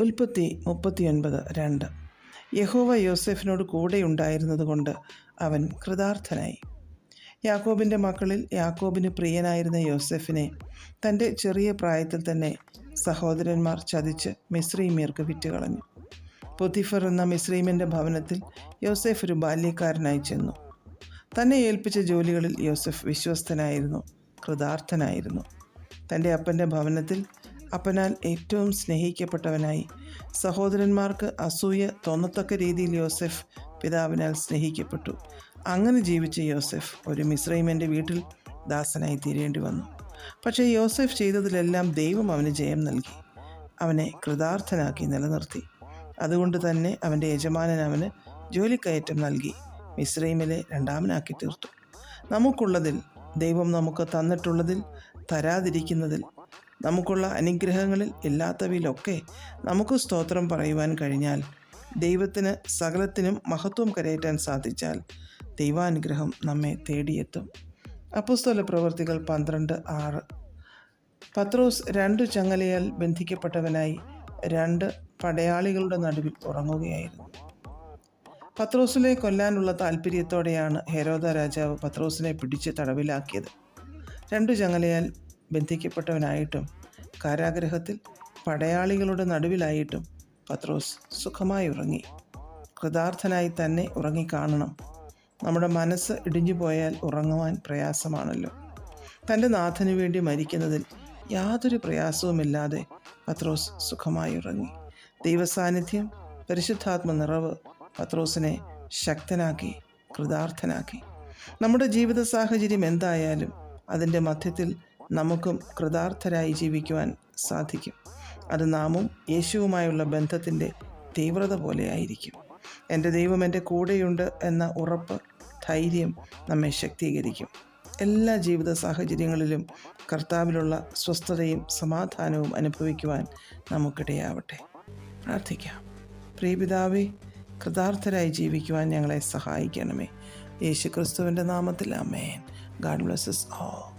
ഉൽപ്പത്തി മുപ്പത്തിയൊൻപത് രണ്ട്. യഹോവ യോസെഫിനോട് കൂടെ ഉണ്ടായിരുന്നതുകൊണ്ട് അവൻ കൃതാർത്ഥനായി. യാക്കോബിന്റെ മക്കളിൽ യാക്കോബിന് പ്രിയനായിരുന്ന യോസെഫിനെ തന്റെ ചെറിയ പ്രായത്തിൽ തന്നെ സഹോദരന്മാർ ചതിച്ച് മിശ്രീമിയർക്ക് വിറ്റുകളഞ്ഞു. പൊതിഫർ എന്ന മിശ്രീമിന്റെ ഭവനത്തിൽ യോസെഫ് ഒരു ബാല്യക്കാരനായി ചെന്നു. തന്നെ ഏൽപ്പിച്ച ജോലികളിൽ യോസെഫ് വിശ്വസ്തനായിരുന്നു കൃതാർത്ഥനായിരുന്നു. തന്റെ അപ്പന്റെ ഭവനത്തിൽ അപ്പനാൽ ഏറ്റവും സ്നേഹിക്കപ്പെട്ടവനായി. സഹോദരന്മാർക്ക് അസൂയ തോന്നത്തക്ക രീതിയിൽ യോസെഫ് പിതാവിനാൽ സ്നേഹിക്കപ്പെട്ടു. അങ്ങനെ ജീവിച്ച യോസെഫ് ഒരു മിശ്രൈമന്റെ വീട്ടിൽ ദാസനായി തീരേണ്ടി വന്നു. പക്ഷേ യോസെഫ് ചെയ്തതിലെല്ലാം ദൈവം അവന് ജയം നൽകി. അവനെ കൃതാർത്ഥനാക്കി നിലനിർത്തി. അതുകൊണ്ട് തന്നെ അവന്റെ യജമാനൻ അവന് ജോലിക്കയറ്റം നൽകി. മിശ്രൈമിലെ രണ്ടാമനാക്കി തീർത്തു. നമുക്കുള്ളതിൽ ദൈവം നമുക്ക് തന്നിട്ടുള്ളതിൽ തരാതിരിക്കുന്നതിൽ നമുക്കുള്ള അനുഗ്രഹങ്ങളിൽ ഇല്ലാത്തവയിലൊക്കെ നമുക്ക് സ്തോത്രം പറയുവാൻ കഴിഞ്ഞാൽ ദൈവത്തിന് സകലത്തിനും മഹത്വം കരയറ്റാൻ സാധിച്ചാൽ ദൈവാനുഗ്രഹം നമ്മെ തേടിയെത്തും. അപ്പുസ്തല പ്രവർത്തികൾ പന്ത്രണ്ട് ആറ്. പത്രോസ് രണ്ട് ചങ്ങലയാൽ ബന്ധിക്കപ്പെട്ടവനായി രണ്ട് പടയാളികളുടെ നടുവിൽ ഉറങ്ങുകയായിരുന്നു. പത്രോസിനെ കൊല്ലാനുള്ള താല്പര്യത്തോടെയാണ് ഹെരോദ രാജാവ് പത്രോസിനെ പിടിച്ച് തടവിലാക്കിയത്. രണ്ടു ചങ്ങലയാൽ ബന്ധിക്കപ്പെട്ടവനായിട്ടും കാരാഗ്രഹത്തിൽ പടയാളികളുടെ നടുവിലായിട്ടും പത്രോസ് സുഖമായി ഉറങ്ങി. കൃതാർത്ഥനായി തന്നെ ഉറങ്ങിക്കാണണം. നമ്മുടെ മനസ്സ് ഇടിഞ്ഞു പോയാൽ ഉറങ്ങുവാൻ പ്രയാസമാണല്ലോ. തന്റെ നാഥനു വേണ്ടി മരിക്കുന്നതിൽ യാതൊരു പ്രയാസവുമില്ലാതെ പത്രോസ് സുഖമായി ഉറങ്ങി. ദൈവസാന്നിധ്യം പരിശുദ്ധാത്മ നിറവ് പത്രോസിനെ ശക്തനാക്കി കൃതാർത്ഥനാക്കി. നമ്മുടെ ജീവിത സാഹചര്യം എന്തായാലും അതിന്റെ മധ്യത്തിൽ നമുക്കും കൃതാർത്ഥരായി ജീവിക്കുവാൻ സാധിക്കും. അത് നാമും യേശുവുമായുള്ള ബന്ധത്തിന്റെ തീവ്രത പോലെയായിരിക്കും എന്റെ ദൈവം എന്റെ കൂടെയുണ്ട് എന്ന ഉറപ്പ് ധൈര്യം നമ്മെ ശക്തീകരിക്കും. എല്ലാ ജീവിത സാഹചര്യങ്ങളിലും കർത്താവിലുള്ള സ്വസ്ഥതയും സമാധാനവും അനുഭവിക്കുവാൻ നമുക്കിടയാവട്ടെ. പ്രാർത്ഥിക്കാം. പ്രിയപിതാവേ കൃതാർത്ഥരായി ജീവിക്കുവാൻ ഞങ്ങളെ സഹായിക്കണമേ. യേശു ക്രിസ്തുവിന്റെ നാമത്തിൽ അമേൻ ഗാഡ് ബ്ലസ്സസ് ഓൾ.